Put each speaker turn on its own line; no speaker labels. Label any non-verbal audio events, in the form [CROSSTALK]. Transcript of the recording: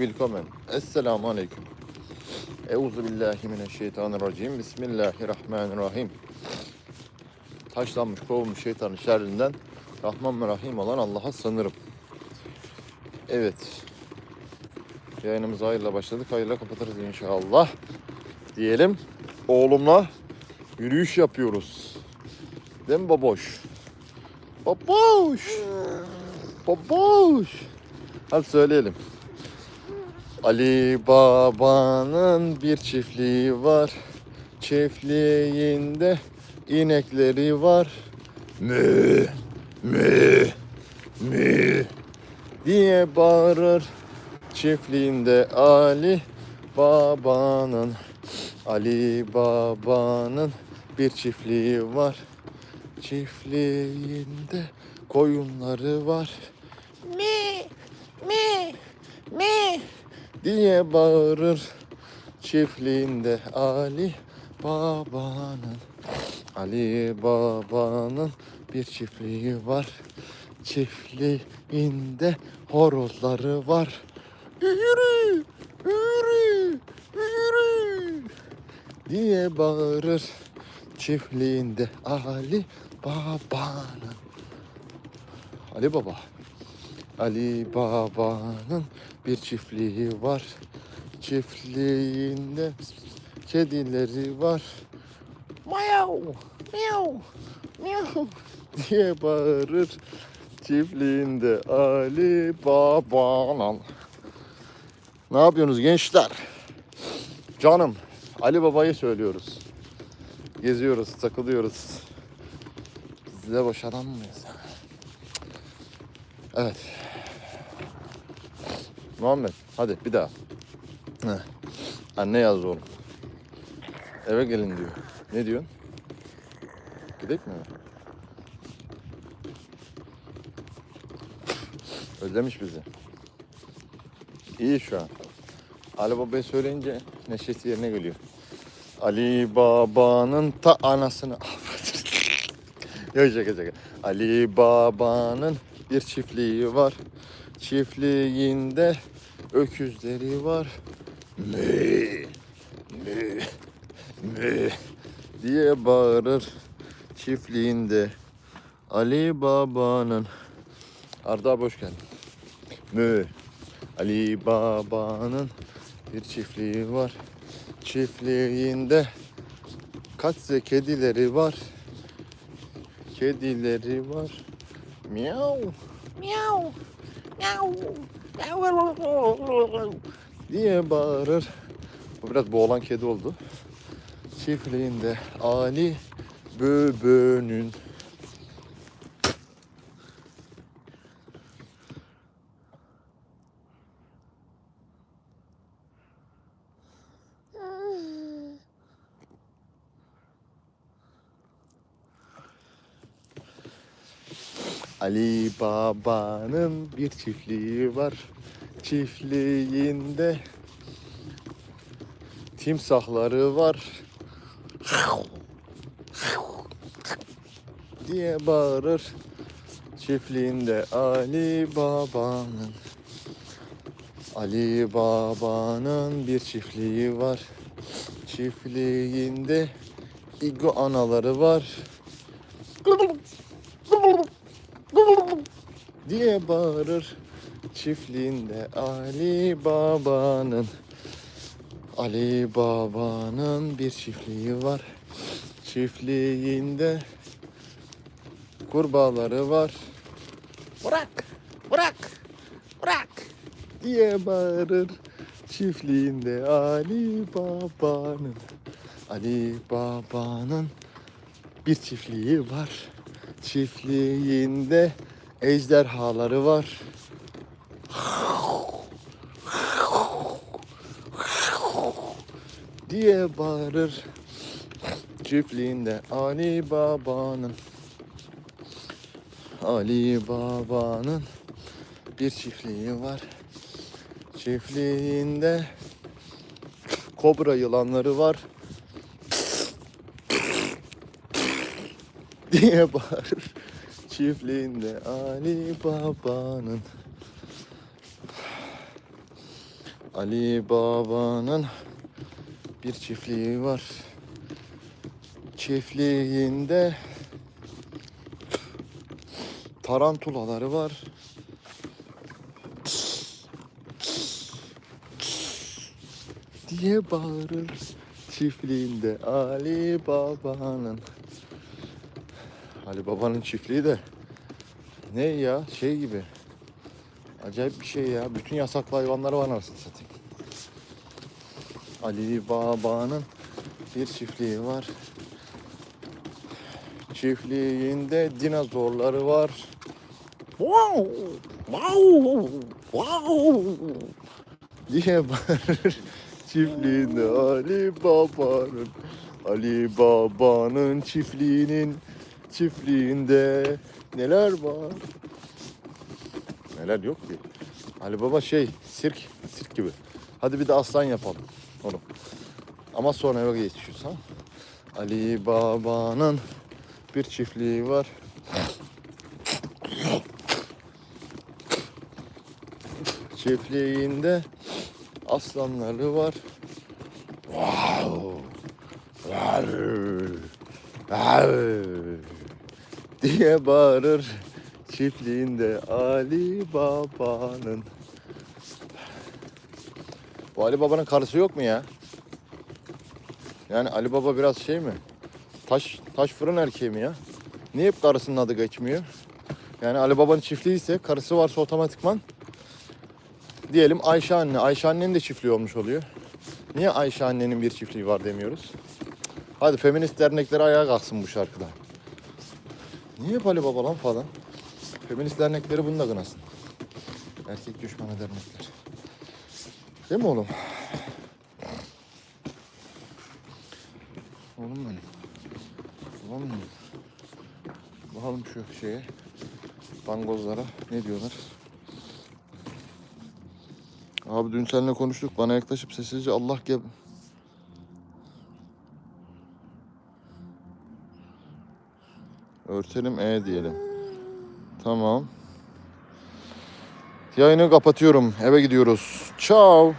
Willkommen. Esselamu Aleyküm. Euzu billahi mineşşeytanirracim. Bismillahirrahmanirrahim. Taşlanmış, kovulmuş şeytanın şerrinden Rahman ve Rahim olan Allah'a sığınırım. Evet. Yayınımıza hayırla başladık. Hayırla kapatırız inşallah. Diyelim. Oğlumla yürüyüş yapıyoruz. Değil mi baboş? Baboş. Baboş. Hadi söyleyelim. Ali Baba'nın bir çiftliği var. Çiftliğinde inekleri var. Mü, mü, mü diye bağırır. Çiftliğinde Ali Baba'nın Ali Baba'nın bir çiftliği var. Çiftliğinde koyunları var. Mi, mi, mi diye bağırır. Çiftliğinde Ali Baba'nın Ali Baba'nın bir çiftliği var. Çiftliğinde horozları var. Yürü yürü yürü diye bağırır. Çiftliğinde Ali Baba'nın Ali Baba Ali Baba'nın bir çiftliği var. Çiftliğinde kedileri var. Miyav, miyav, miyav diye bağırır. Çiftliğinde Ali Baba'nın. Ne yapıyorsunuz gençler? Canım Ali Baba'yı söylüyoruz. Geziyoruz, takılıyoruz. Biz de boş adam mıyız? Evet. Muhammed hadi bir daha. Heh. Anne yazdı oğlum. Eve gelin diyor. Ne diyorsun? Gidek mi? Özlemiş bizi. İyi şu an. Ali Baba'yı söyleyince neşesi yerine geliyor. Ali Baba'nın ta anasını [LAUGHS] Yok şaka şaka. Ali Baba'nın bir çiftliği var. Çiftliğinde öküzleri var. Mü, mü, mü diye bağırır çiftliğinde. Ali Baba'nın Arda abi hoş geldin. Mü. Ali Baba'nın bir çiftliği var. Çiftliğinde kaç kedileri var. Kedileri var. Miau. Miau. Miau. Diye bağırır. Bu biraz boğulan kedi oldu. Çiftliğinde Ali Böbö'nün Ali Baba'nın bir çiftliği var. Çiftliğinde timsahları var. diye bağırır. Çiftliğinde Ali Baba'nın Ali Baba'nın bir çiftliği var. Çiftliğinde iguanaları var. Diye bağırır çiftliğinde Ali Baba'nın. Ali Baba'nın bir çiftliği var. Çiftliğinde kurbağaları var. Bırak bırak bırak. Diye bağırır çiftliğinde Ali Baba'nın. Ali Baba'nın bir çiftliği var çiftliğinde ejderhaları var. diye bağırır çiftliğinde Ali Baba'nın Ali Baba'nın bir çiftliği var. Çiftliğinde kobra yılanları var. Diye bağırır çiftliğinde Ali Baba'nın Ali Baba'nın bir çiftliği var. Çiftliğinde tarantulaları var. diye bağırır çiftliğinde Ali Baba'nın. Ali Baba'nın çiftliği de ne ya şey gibi. Acayip bir şey ya. Bütün yasaklı hayvanları var anasını satayım. Ali Baba'nın bir çiftliği var. Çiftliğinde dinozorları var. Wow! Wow! Wow! diye bağırır çiftliğinde Ali Baba'nın Ali Baba'nın çiftliğinin çiftliğinde neler var? Neler yok ki? Ali Baba şey sirk sirk gibi. Hadi bir de aslan yapalım onu. Ama sonra eve geçiyoruz ha. Ali Baba'nın bir çiftliği var. Çiftliğinde aslanları var. Wow! Wow! Wow! Diye bağırır çiftliğinde Ali Baba'nın. Bu Ali Baba'nın karısı yok mu ya? Yani Ali Baba biraz şey mi? Taş taş fırın erkeği mi ya? Niye hep karısının adı geçmiyor? Yani Ali Baba'nın çiftliği ise karısı varsa otomatikman diyelim Ayşe anne. Ayşe annenin de çiftliği olmuş oluyor. Niye Ayşe annenin bir çiftliği var demiyoruz? Hadi feminist dernekleri ayağa kalksın bu şarkıda. Niye Ali Baba lan falan? Feminist dernekleri bunu da kınasın. Erkek düşmanı dernekler. Değil mi oğlum? Oğlum benim. Oğlum benim. Bakalım şu şeye. Bangozlara ne diyorlar? Abi dün seninle konuştuk. Bana yaklaşıp sessizce Allah gel... Örtelim E diyelim. Tamam. Yayını kapatıyorum. Eve gidiyoruz. Ciao.